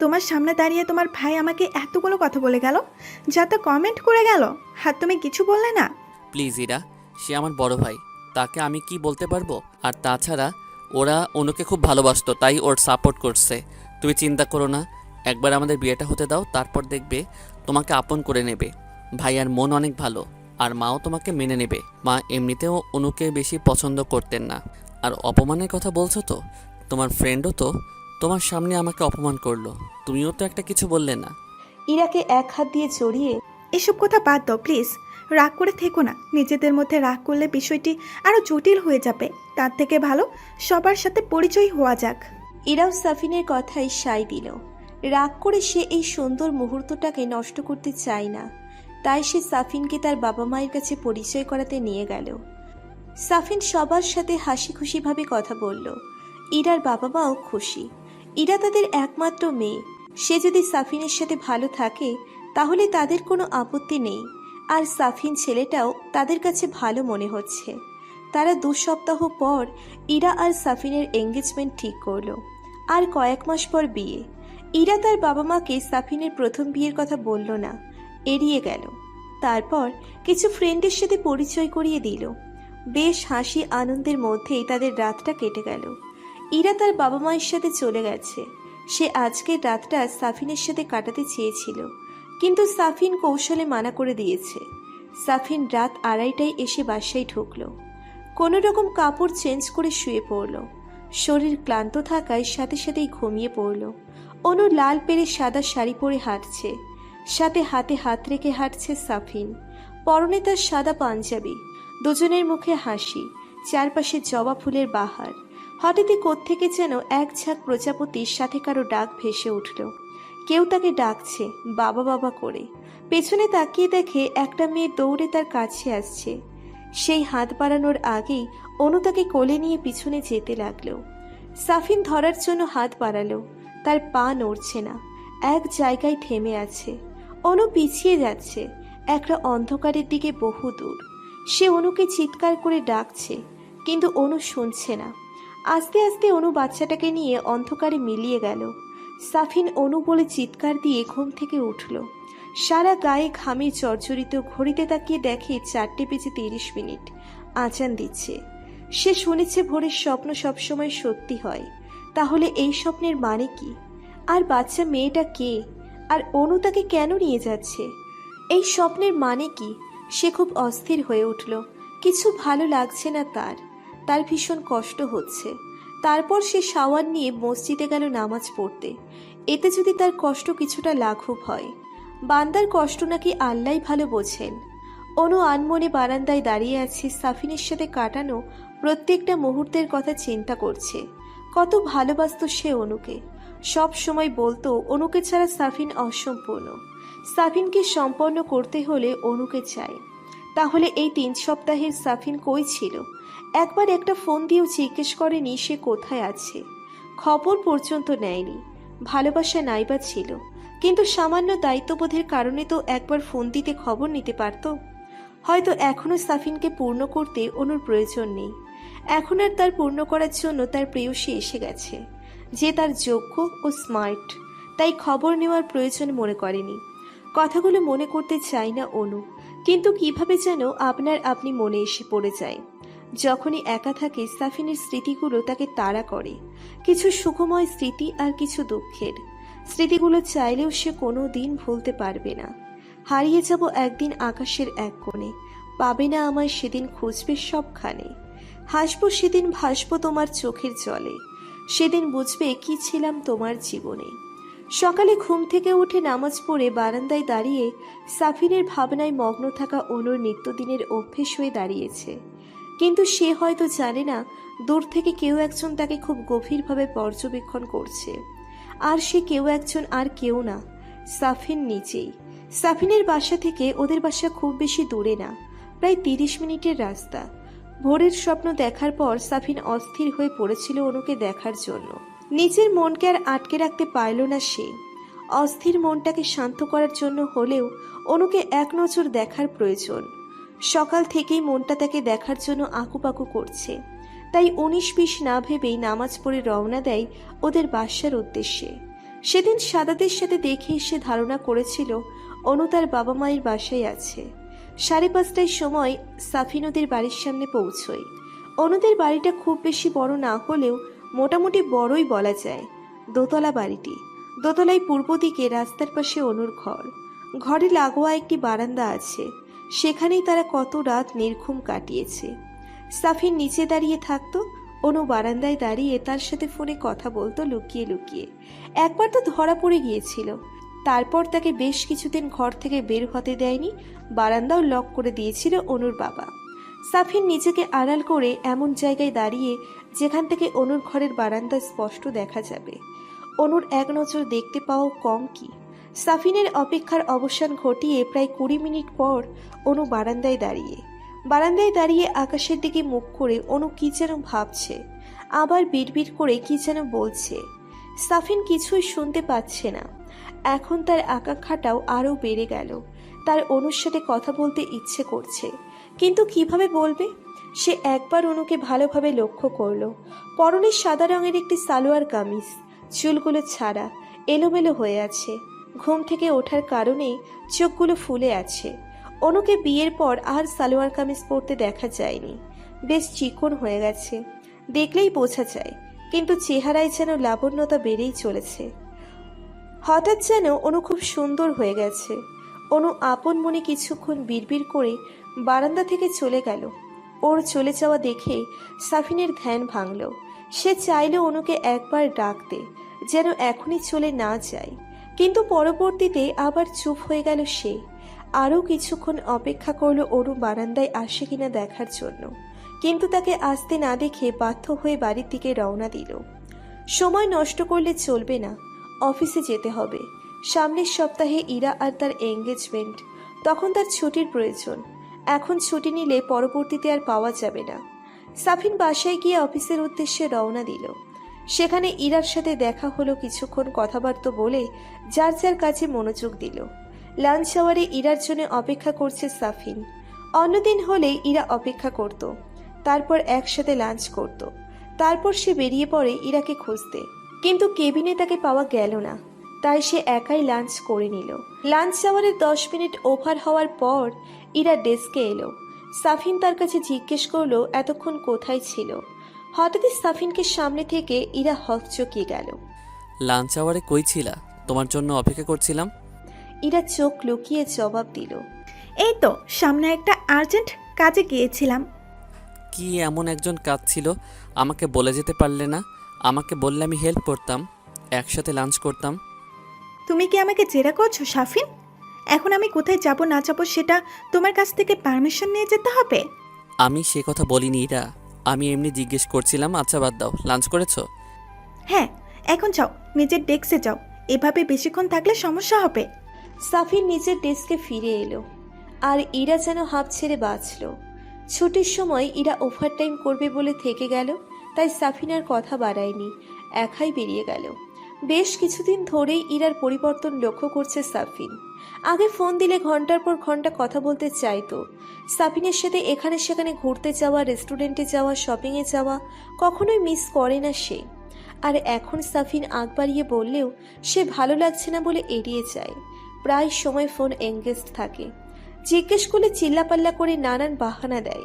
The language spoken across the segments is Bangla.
তোমার সামনে দাঁড়িয়ে তোমার ভাই আমাকে এতগুলো কথা বলে গেল, যা যাতে কমেন্ট করে গেল। আর তুমি কিছু বললে না? প্লিজ ইরা, সে আমার বড় ভাই। তাকে আমি কি বলতে পারব? আর তাছাড়া, ওরা অনুকে খুব ভালোবাসতো, তাই ওর সাপোর্ট করছে। তুমি চিন্তা করো না, একবার আমাদের বিয়েটা হতে দাও, তারপর দেখবে তোমাকে আপন করে নেবে। ভাইয়ার মন অনেক ভালো, আর মাও তোমাকে মেনে নেবে। মা এমনিতেও অনুকে বেশি পছন্দ করতেন না। আর অপমানের কথা বলছো তো? তোমার ফ্রেন্ডও তো তোমার সামনে আমাকে অপমান করল। তুমিও তো একটা কিছু বললে না। ইরাকে এক হাত দিয়ে জড়িয়ে এসব কথা বাদ দাও প্লিজ। রাগ করে থেকো না। নিজেদের মধ্যে রাগ করলে বিষয়টি আরও জটিল হয়ে যাবে। তার থেকে ভালো সবার সাথে পরিচয় হওয়া যাক। ইরাও সাফিনের কথাই সাই দিল। রাগ করে সে এই সুন্দর মুহূর্তটাকে নষ্ট করতে চায় না। তাই সে সাফিনকে তার বাবা মায়ের কাছে পরিচয় করাতে নিয়ে গেল। সাফিন সবার সাথে হাসি খুশিভাবে কথা বলল। ইরার বাবা মাও খুশি। ইরা তাদের একমাত্র মেয়ে। সে যদি সাফিনের সাথে ভালো থাকে, তাহলে তাদের কোনো আপত্তি নেই। আর সাফিন ছেলেটাও তাদের কাছে ভালো মনে হচ্ছে। তারা দু সপ্তাহ পর ইরা আর সাফিনের এঙ্গেজমেন্ট ঠিক করল। আর কয়েক মাস পর বিয়ে। ইরা তার বাবা মাকে সাফিনের প্রথম বিয়ের কথা বলল না, এড়িয়ে গেল। তারপর কিছু ফ্রেন্ডের সাথে পরিচয় করিয়ে দিল। বেশ হাসি আনন্দের মধ্যেই তাদের রাতটা কেটে গেল। ইরা তার বাবা মায়ের সাথে চলে গেছে। সে আজকের রাতটা সাফিনের সাথে কাটাতে চেয়েছিল, কিন্তু সাফিন কৌশলে মানা করে দিয়েছে। সাফিন রাত আড়াইটায় এসে বাসায় ঢুকল। কোনো রকম কাপড় চেঞ্জ করে শুয়ে পড়ল। শরীর ক্লান্ত থাকায় সাথে সাথেই ঘুমিয়ে পড়ল। অনু লাল পেরে সাদা শাড়ি পরে হাঁটছে। সাথে হাতে হাত রেখে হাঁটছে সাফিন। পরনে তার সাদা পাঞ্জাবি। দুজনের মুখে হাসি। চারপাশে জবা ফুলের বাহার। হঠাৎই কোত্থেকে যেন এক ঝাঁক প্রজাপতির সাথে কারও ডাক ভেসে উঠল। কেউ তাকে ডাকছে, বাবা বাবা করে। পেছনে তাকিয়ে দেখে একটা মেয়ে দৌড়ে তার কাছে আসছে। সেই হাত বাড়ানোর আগেই অনু তাকে কোলে নিয়ে পিছনে যেতে লাগল। সাফিন ধরার জন্য হাত বাড়ালো। তার পা নড়ছে না। এক জায়গায় থেমে আছে। অনু পিছিয়ে যাচ্ছে। একটা অন্ধকারের দিকে বহু দূর সে অনুকে চিৎকার করে ডাকছে, কিন্তু অনু শুনছে না। আস্তে আস্তে অনু বাচ্চাটাকে নিয়ে অন্ধকারে মিলিয়ে গেল। সাফিন অনু বলে চিৎকার দিয়ে ঘুম থেকে উঠল। সারা গায়ে ঘামে জর্জরিত ঘড়িতে তাকিয়ে দেখে চারটে বেজে তিরিশ মিনিট। আচান দিচ্ছে। সে শুনেছে ভোরের স্বপ্ন সবসময় সত্যি হয়। তাহলে এই স্বপ্নের মানে কি? আর বাচ্চা মেয়েটা কে? আর অনু তাকে কেন নিয়ে যাচ্ছে? এই স্বপ্নের মানে কি? সে খুব অস্থির হয়ে উঠল। কিছু ভালো লাগছে না তার। তার ভীষণ কষ্ট হচ্ছে। তারপর সে শাওয়ার নিয়ে মসজিদে গেল নামাজ পড়তে। এতে যদি তার কষ্ট কিছুটা লাঘব হয়। বান্দার কষ্ট নাকি আল্লাহ ভালো বোঝেন। অনু আনমনে বারান্দায় দাঁড়িয়ে আছে সাফিনের সাথে কাটানো প্রত্যেকটা মুহূর্তের কথা চিন্তা করছে। কত ভালোবাসত সে অনুকে। সব সময় বলতো, অনুকে ছাড়া সাফিন অসম্পূর্ণ। সাফিনকে সম্পন্ন করতে হলে অনুকে চাই। তাহলে এই তিন সপ্তাহের সাফিন কই ছিল? একবার একটা ফোন দিয়েও জিজ্ঞেস করেনি সে কোথায় আছে। খবর পর্যন্ত নেয়নি। ভালোবাসা নাইবা ছিল। কিন্তু সামান্য দায়িত্ববোধের কারণে তো একবার ফোন দিতে খবর নিতে পারত। হয়তো এখনও সাফিনকে পূর্ণ করতে অনুর প্রয়োজন নেই। এখন আর তার পূর্ণ করার জন্য তার প্রেয়সী এসে গেছে। যে তার যোগ্য ও স্মার্ট, তাই খবর নেওয়ার প্রয়োজন মনে করেনি। কথাগুলো মনে করতে চায় না অনু। কিন্তু কীভাবে যেন আপনার আপনি মনে এসে পড়ে যায়। যখনই একা থাকে, সাফিনের স্মৃতিগুলো তাকে তাড়া করে। কিছু সুখময় স্মৃতি আর কিছু দুঃখের। স্মৃতিগুলো চাইলেও সে কোনো দিন ভুলতে পারবে না। হারিয়ে যাব একদিন আকাশের এক কোণে। পাবে না আমায় সেদিন খুঁজবে সবখানে। হাসবো সেদিন ভাসবো তোমার চোখের জলে। সেদিন বুঝবে কি ছিলাম তোমার জীবনে। সকালে ঘুম থেকে উঠে নামাজ পড়ে বারান্দায় দাঁড়িয়ে সাফিনের ভাবনায় মগ্ন থাকা অনুর নিত্যদিনের অভ্যেস হয়ে দাঁড়িয়েছে। কিন্তু সে হয়তো জানে না, দূর থেকে কেউ একজন তাকে খুব গভীরভাবে পর্যবেক্ষণ করছে। আর সে কেউ একজন আর কেউ না, সাফিন নিজেই। সাফিনের বাসা থেকে ওদের বাসা খুব বেশি দূরে না, প্রায় তিরিশ মিনিটের রাস্তা। ভোরের স্বপ্ন দেখার পর সাফিন অস্থির হয়ে পড়েছিল অনুকে দেখার জন্য। নিজের মনকে আর আটকে রাখতে পারল না সে। অস্থির মনটাকে শান্ত করার জন্য হলেও অনুকে এক নজর দেখার প্রয়োজন। সকাল থেকেই মনটা তাকে দেখার জন্য আকুপাকু করছে। তাই উনিশ বিশ না ভেবেই নামাজ পড়ে রওনা দেয় ওদের বাসার উদ্দেশ্যে। সেদিন সাদাদের সাথে দেখে সে ধারণা করেছিল, অনু তার বাবা মায়ের বাসায় আছে। সাড়ে পাঁচটার সময় সাফি নদীর বাড়ির সামনে পৌঁছই অনুদের বাড়িটা খুব বেশি বড় না হলেও মোটামুটি বড়ই বলা যায়। দোতলা বাড়িটি। দোতলায় পূর্ব দিকে রাস্তার পাশে অনুর ঘর। ঘরে লাগোয়া একটি বারান্দা আছে। সেখানেই তারা কত রাত নির্ঘুম কাটিয়েছে। সাফির নিচে দাঁড়িয়ে থাকতো, অনু বারান্দায় দাঁড়িয়ে তার সাথে ফোনে কথা বলতো লুকিয়ে লুকিয়ে। একবার তো ধরা পড়ে গিয়েছিল। তারপর তাকে বেশ কিছুদিন ঘর থেকে বের হতে দেয়নি, বারান্দাও লক করে দিয়েছিল অনুর বাবা। সাফির নিজেকে আড়াল করে এমন জায়গায় দাঁড়িয়ে যেখান থেকে অনুর ঘরের বারান্দা স্পষ্ট দেখা যাবে। অনুর এক নজর দেখতে পাওয়া কম কি? সাফিনের অপেক্ষার অবসান ঘটিয়ে প্রায় কুড়ি মিনিট পর অনু বারান্দায় দাঁড়িয়ে। বারান্দায় দাঁড়িয়ে আকাশের দিকে মুখ করে অনু কি যেন ভাবছে, আবার বিড়বিড় করে কি যেন বলছে। সাফিন কিছুই শুনতে পাচ্ছে না। এখন তার আকাঙ্ক্ষাটাও আরও বেড়ে গেল। তার অনুর সাথে কথা বলতে ইচ্ছে করছে। কিন্তু কীভাবে বলবে? সে একবার অনুকে ভালোভাবে লক্ষ্য করল। পরনে সাদা রঙের একটি সালোয়ার কামিজ, চুলগুলো ছাড়া, এলোমেলো হয়ে আছে। ঘুম থেকে ওঠার কারণে চোখগুলো ফুলে আছে। অনুকে বিয়ের পর আর সালোয়ার কামিজ পরতে দেখা যায়নি। বেশ চিকন হয়ে গেছে। দেখলেই বোঝা যায়, কিন্তু চেহারায় যেন লাবণ্যতা বেড়েই চলেছে। হঠাৎ যেন অনু খুব সুন্দর হয়ে গেছে। অনু আপন মনে কিছুক্ষণ বিড়বিড় করে বারান্দা থেকে চলে গেল। ওর চলে যাওয়া দেখে সাফিনের ধ্যান ভাঙল। সে চাইল অনুকে একবার ডাকতে, যেন এখনই চলে না যায়। কিন্তু পরবর্তীতে আবার চুপ হয়ে গেল সে। আরও কিছুক্ষণ অপেক্ষা করল অরু বারান্দায় আসে কিনা দেখার জন্য। কিন্তু তাকে আসতে না দেখে বাধ্য হয়ে বাড়ির দিকে রওনা দিল। সময় নষ্ট করলে চলবে না। অফিসে যেতে হবে। সামনের সপ্তাহে ইরা আর তার এঙ্গেজমেন্ট তখন তার ছুটির প্রয়োজন। এখন ছুটি নিলে পরবর্তীতে আর পাওয়া যাবে না। সাফিন বাসায় গিয়ে অফিসের উদ্দেশ্যে রওনা দিল। সেখানে ইরার সাথে দেখা হলো কিছুক্ষণ কথাবার্তা বলে যার যার কাছে মনোযোগ দিল। লাঞ্চ আওয়ারে ইরার জন্য অপেক্ষা করছে সাফিন। অন্যদিন হলে ইরা অপেক্ষা করত, তারপর একসাথে লাঞ্চ করত। তারপর সে বেরিয়ে পড়ে ইরাকে খুঁজতে। কিন্তু কেবিনে তাকে পাওয়া গেল না, তাই সে একাই লাঞ্চ করে নিল। লাঞ্চ আওয়ারের দশ মিনিট ওভার হওয়ার পর ইরা ডেস্কে এলো। সাফিন তার কাছে জিজ্ঞেস করল, এতক্ষণ কোথায় ছিল? হঠাৎই সাফিনকে সামনে থেকে ইরা হকচকিয়ে গেল। লাঞ্চ আওয়ারে কই ছিলা? তোমার জন্য অপেক্ষা করছিলাম। ইরা চোখ লুকিয়ে জবাব দিল এই তো সামনে একটা আর্জেন্ট কাজে গিয়েছিলাম। কি এমন একজন কাজ ছিল? আমাকে বলে যেতে পারলে না? আমাকে বললে আমি হেল্প করতাম একসাথে লাঞ্চ করতাম। তুমি কি আমাকে জেরা করছ সাফিন? এখন আমি কোথায় যাব না যাব সেটা তোমার কাছ থেকে পারমিশন নিয়ে যেতে হবে? আমি সে কথা বলিনি ইরা। আমি এমনি জিজ্ঞেস করছিলাম আচ্ছা বাদ দাও লাঞ্চ করেছ? হ্যাঁ এখন যাও নিজের ডেস্কে যাও এভাবে বেশিক্ষণ থাকলে সমস্যা হবে। সাফিন নিজের ডেস্কে ফিরে এলো আর ইরা যেন হাঁপ ছেড়ে বাঁচল। ছুটির সময় ইরা ওভারটাইম করবে বলে থেকে গেল তাই সাফিনার কথা বাড়ায়নি একাই বেরিয়ে গেল। বেশ কিছুদিন ধরেই ইরার পরিবর্তন লক্ষ্য করছে সাফিন। আগে ফোন দিলে ঘণ্টার পর ঘণ্টা কথা বলতে চাইতো সাফিনের সাথে এখানে সেখানে ঘুরতে যাওয়া রেস্টুরেন্টে যাওয়া শপিংয়ে যাওয়া, কখনোই মিস করে না সে। আর এখন সাফিন আগ বাড়িয়ে বললেও সে ভালো লাগছে না বলে এড়িয়ে যায়। প্রায় সময় ফোন এঙ্গেজ থাকে। জিজ্ঞেস করলে চিল্লাপাল্লা করে নানান বাহানা দেয়।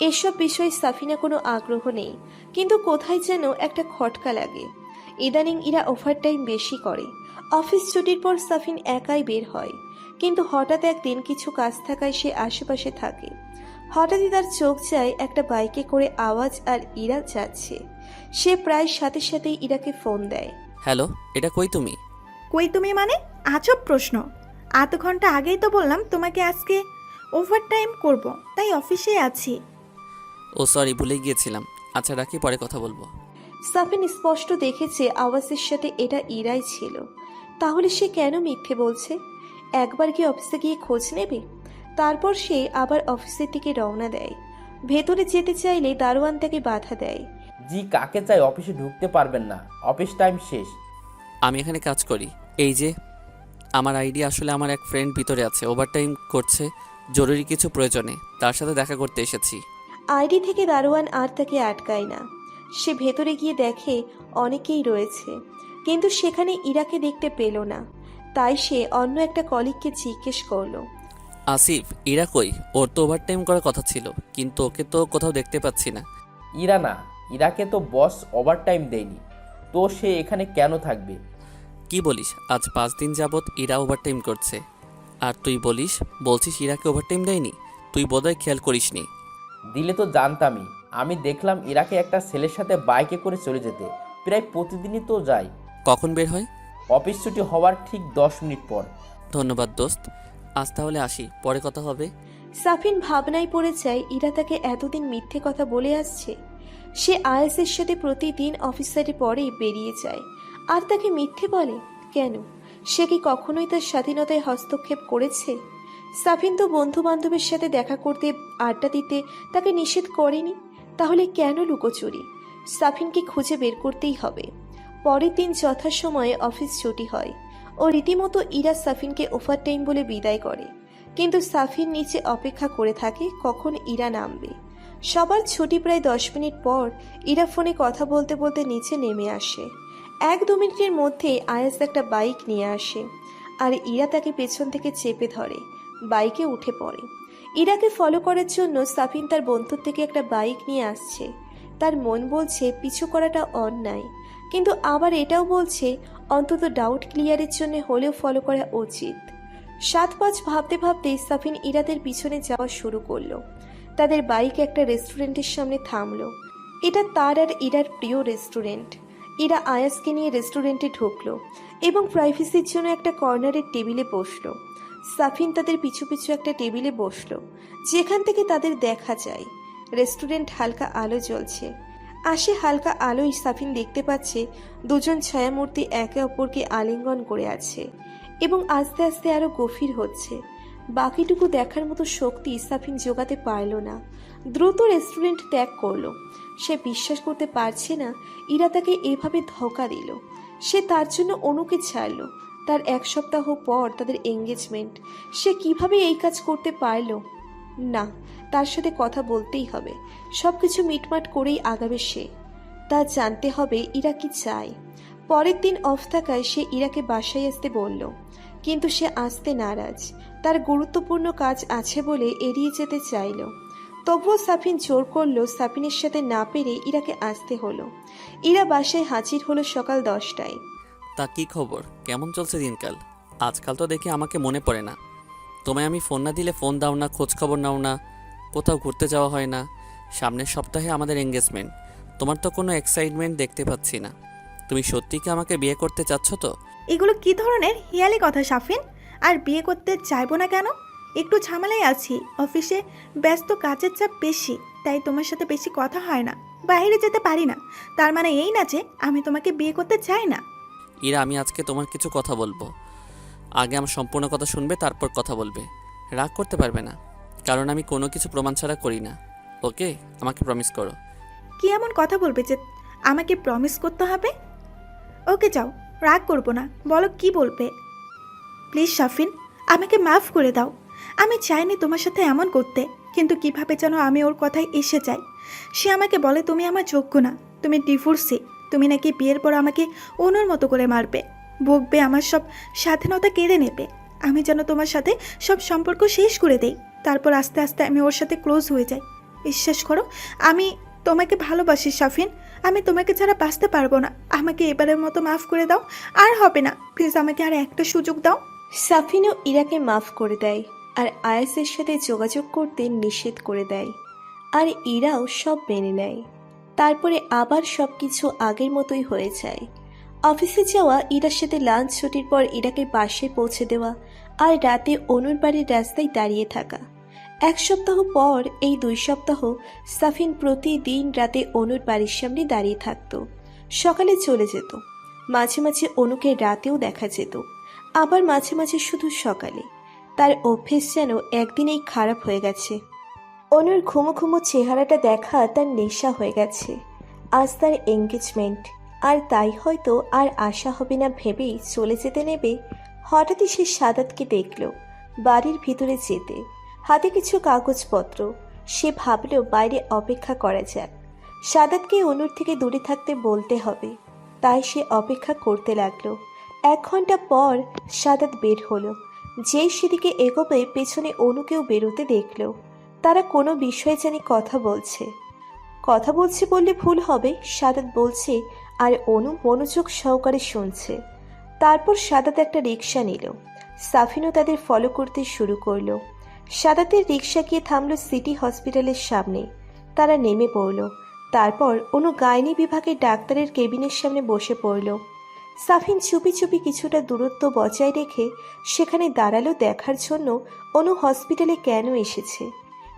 এসব বিষয়ে সাফিনা কোনো আগ্রহ নেই। কিন্তু কোথায় যেন একটা খটকা লাগে। ইদানিং ইরা ওভারটাইম বেশি করে। অফিস ছুটির পর সাফিন একাই বের হয়। কিন্তু হঠাৎ একদিন কিছু কাজ থাকায় সে আশেপাশে থাকে। হঠাৎই তার চোখ যায় একটা বাইকে করে আওয়াজ আর ইরা যাচ্ছে। সে প্রায় সাথে সাথেই ইরাকে ফোন দেয়। হ্যালো এটা কই তুমি? কই তুমি মানে? আজব প্রশ্ন। আধ ঘণ্টা আগেই তো বললাম তোমাকে আজকে ওভার টাইম করব তাই অফিসে আছি। ও সরি ভুলে গিয়েছিলাম। আচ্ছা রাখি পরে কথা বলব। সাফিন স্পষ্ট দেখেছে আওয়াজের সাথে এটা ইরাই ছিল। তাহলে সে কেন মিথ্যে বলছে? একবার কি অফিসে গিয়ে খোঁজ নেবে? তারপর সে আবার অফিসের দিকে রওনা দেয়। ভেতরে যেতে চাইলে দারোয়ান তাকে বাধা দেয়। জি কাকে চাই? অফিসে ঢুকতে পারবেন না। অফিস টাইম শেষ। আমি এখানে কাজ করি। এই যে আমার আইডি আসলে আমার এক ফ্রেন্ড ভিতরে আছে। ওভারটাইম করছে জরুরি কিছু প্রয়োজনে। তার সাথে দেখা করতে এসেছি। আইডি থেকে দারোয়ান আর তাকে আটকায় না। সে ভেতরে গিয়ে দেখে অনেকেই রয়েছে। কিন্তু সেখানে ইরাকে দেখতে পেল না। তাই সে অন্য একটা কলিগকে জিজ্ঞেস করল। আসিফ ইরা কই? ওর তো ওভারটাইম করার কথা ছিল কিন্তু ওকে তো কোথাও দেখতে পাচ্ছি না। ইরা না ইরাকে তো বস ওভারটাইম দেয়নি। তো সে এখানে কেন থাকবে? কি বলিস? আজ পাঁচ দিন যাবৎ ইরা ওভারটাইম করছে। আর তুই বলিস বলছিস ইরাকে ওভারটাইম দেয়নি? তুই বোধহয় খেয়াল করিসনি। দিলে তো জানতামই। আমি দেখলাম ইরাকে একটা ছেলের সাথে বাইকে করে চলে যেতে। প্রায় প্রতিদিনই তো যায়। কখন বের হয়? অফিস ছুটি হওয়ার ঠিক দশ মিনিট পর। ধন্যবাদ দোস্ত। আজ তাহলে আসি পরে কথা হবে। সাফিন ভাবনায় পড়ে যায় ইরা তাকে এতদিন মিথ্যে কথা বলে আসছে। সে আয়েসের সাথে প্রতিদিন অফিসারে পরে বেরিয়ে যায়। আর তাকে মিথ্যে বলে? কেন? সে কি কখনোই তার স্বাধীনতায় হস্তক্ষেপ করেছে? সাফিন তো বন্ধু বান্ধবের সাথে দেখা করতে আড্ডা দিতে তাকে নিষেধ করেনি। তাহলে কেন লুকোচুরি? সাফিনকে খুঁজে বের করতেই হবে। পরের দিন যথাসময়ে অফিস ছুটি হয় ও রীতিমতো ইরা সাফিনকে ওভারটাইম বলে বিদায় করে। কিন্তু সাফিন নিচে অপেক্ষা করে থাকে কখন ইরা নামবে। সবার ছুটি প্রায় দশ মিনিট পর ইরা ফোনে কথা বলতে বলতে নিচে নেমে আসে। এক দু মিনিটের মধ্যে আয়াস একটা বাইক নিয়ে আসে আর ইরা তাকে পেছন থেকে চেপে ধরে, বাইকে উঠে পড়ে। ইরাকে ফলো করার জন্য সাফিন তার বন্ধুর থেকে একটা বাইক নিয়ে আসছে। তার মন বলছে, পিছু করাটা অন্যায়। কিন্তু আবার এটাও বলছে, অন্তত ডাউট ক্লিয়ারের জন্য হলেও ফলো করা উচিত। সাত পাঁচ ভাবতে ভাবতে সাফিন ইরাদের পিছনে যাওয়া শুরু করল। তাদের বাইক একটা রেস্টুরেন্টের সামনে থামলো। এটা তার আর ইরার প্রিয় রেস্টুরেন্ট। ইরা আয়াসকে নিয়ে রেস্টুরেন্টে ঢুকলো এবং প্রাইভেসির জন্য একটা কর্নারের টেবিলে বসল। সাফিন তাদের পিছু পিছু একটা টেবিলে বসল, যেখান থেকে তাদের দেখা যায়। রেস্টুরেন্ট হালকা আলো জ্বলছে। আসে হালকা আলোয় সাফিন দেখতে পাচ্ছে দুজন ছায়ামূর্তি একে অপরকে আলিঙ্গন করে আছে এবং আস্তে আস্তে আরও গভীর হচ্ছে। বাকিটুকু দেখার মতো শক্তি সাফিন জোগাতে পারল না। দ্রুত রেস্টুরেন্ট ত্যাগ করল। সে বিশ্বাস করতে পারছে না, ইরা তাকে এভাবে ধোকা দিল। সে তার জন্য অনুকে ছাড়লো। তার এক সপ্তাহ পর তাদের এঙ্গেজমেন্ট সে কীভাবে এই কাজ করতে পারল? না, তার সাথে কথা বলতেই হবে। সব কিছু মিটমাট করেই আগাবে সে। তা জানতে হবে ইরা কি চায়। পরের দিন অফ থাকায় সে ইরাকে বাসায় আসতে বলল, কিন্তু সে আসতে নারাজ। তার গুরুত্বপূর্ণ কাজ আছে বলে এড়িয়ে যেতে চাইল। তবুও সাফিন জোর করল সাফিনের সাথে না পেরে ইরাকে আসতে হলো। ইরা বাসায় হাজির হলো সকাল দশটায়। তা কি খবর? কেমন চলছে দিনকাল? আজকাল তো দেখি আমাকে মনে পড়ে না। তোমায় আমি ফোন না দিলে ফোন দাও না খোঁজ খবর নাও না কোথাও ঘুরতে যাওয়া হয় না। সামনের সপ্তাহে আমাদের এঙ্গেজমেন্ট তোমার তো কোনো এক্সাইটমেন্ট দেখতে পাচ্ছি না। তুমি সত্যি কি আমাকে বিয়ে করতে চাচ্ছ তো? এগুলো কি ধরনের হিয়ালি কথা সাফিন? আর বিয়ে করতে চাইব না কেন? একটু ঝামেলায় আছি। অফিসে ব্যস্ত কাজের চাপ বেশি তাই তোমার সাথে বেশি কথা হয় না। বাইরে যেতে পারি না। তার মানে এই না যে আমি তোমাকে বিয়ে করতে চাই না। ইরা আমি আজকে তোমার কিছু কথা বলব। আগে আমার সম্পূর্ণ কথা শুনবে, তারপর কথা বলবে। রাগ করতে পারবে না, কারণ আমি কোনো কিছু প্রমাণ ছাড়া করি না। ওকে, আমাকে প্রমিস করো। কি এমন কথা বলবে যে আমাকে প্রমিস করতে হবে? ওকে যাও, রাগ করব না, বলো কি বলবে? প্লিজ শাফিন আমাকে মাফ করে দাও। আমি চাইনি তোমার সাথে এমন করতে, কিন্তু কীভাবে যেন আমি ওর কথায় এসে যাই? সে আমাকে বলে, তুমি আমার যোগ্য না, তুমি ডিভোর্সি তুমি নাকি বিয়ের পর আমাকে অন্যর মতো করে মারবে। বকবে, আমার সব স্বাধীনতা কেড়ে নেবে। আমি যেন তোমার সাথে সব সম্পর্ক শেষ করে দেই। তারপর আস্তে আস্তে আমি ওর সাথে ক্লোজ হয়ে যাই। বিশ্বাস করো, আমি তোমাকে ভালোবাসি, সাফিন। আমি তোমাকে ছাড়া বাঁচতে পারব না। আমাকে এবারের মতো মাফ করে দাও। আর হবে না। প্লিজ আমাকে আর একটা সুযোগ দাও। সাফিনও ইরাকে মাফ করে দেয় আর আয়াসের সাথে যোগাযোগ করতে নিষেধ করে দেয়। আর ইরাও সব মেনে নেয়। তারপরে আবার সব কিছু আগের মতোই হয়ে যায়। অফিসে যাওয়া ইরার সাথে লাঞ্চ ছুটির পর ইরাকে বাসে পৌঁছে দেওয়া আর রাতে অনুর বাড়ির রাস্তায় দাঁড়িয়ে থাকা। এক সপ্তাহ পর এই দুই সপ্তাহ সাফিন প্রতিদিন রাতে অনুর বাড়ির সামনে দাঁড়িয়ে থাকতো। সকালে চলে যেত। মাঝে মাঝে অনুকে রাতেও দেখা যেত। আবার মাঝে মাঝে শুধু সকালে। তার অভ্যেস যেন একদিনেই খারাপ হয়ে গেছে। অনুর ঘুমো ঘুমো চেহারাটা দেখা তার নেশা হয়ে গেছে। আজ তার এঙ্গেজমেন্ট আর তাই হয়তো আর আশা হবে না ভেবেই চলে যেতে নেবে। হঠাৎই সে সাদাতকে দেখল, বাড়ির ভিতরে যেতে। হাতে কিছু কাগজপত্র। সে ভাবল বাইরে অপেক্ষা করা যাক। সাদাতকে অনুর থেকে দূরে থাকতে বলতে হবে। তাই সে অপেক্ষা করতে লাগল। এক ঘণ্টা পর সাদাত বের হলো। যেই সেদিকে এগোবে পেছনে অনুকেও বেরোতে দেখল। তারা কোনো বিষয়ে জানি কথা বলছে। কথা বলছে বললে ভুল হবে, সাদাত বলছে আর অনু মনোযোগ সহকারে শুনছে। তারপর সাদাত একটা রিক্সা নিল। সাফিনও তাদের ফলো করতে শুরু করল। সাদাতের রিক্সা গিয়ে থামলো সিটি হসপিটালের সামনে। তারা নেমে পড়ল। তারপর অনু গাইনি বিভাগের ডাক্তারের কেবিনের সামনে বসে পড়ল। সাফিন চুপি চুপি কিছুটা দূরত্ব বজায় রেখে সেখানে দাঁড়াল দেখার জন্য অনু হসপিটালে কেন এসেছে।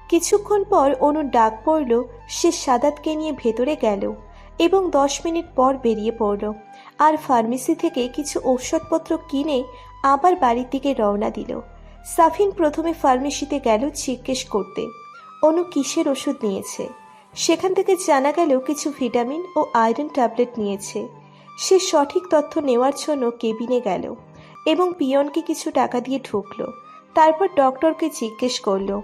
কিছুক্ষণ পর অনু ডাক পড়ল, সে সাদাতকে নিয়ে ভেতরে গেল। এবং দশ মিনিট পর বেরিয়ে পড়ল। আর ফার্মেসি থেকে কিছু ঔষধপত্র কিনে আবার বাড়ির দিকে রওনা দিল। সাফিন প্রথমে ফার্মেসিতে গেল জিজ্ঞেস করতে। অনু কিসের ওষুধ নিয়েছে? সেখান থেকে জানা গেল কিছু ভিটামিন ও আয়রন ট্যাবলেট নিয়েছে। সে সঠিক তথ্য নেওয়ার জন্য কেবিনে গেল এবং পিয়নকে কিছু টাকা দিয়ে ঢুকলো। তারপর ডক্টরকে জিজ্ঞেস করল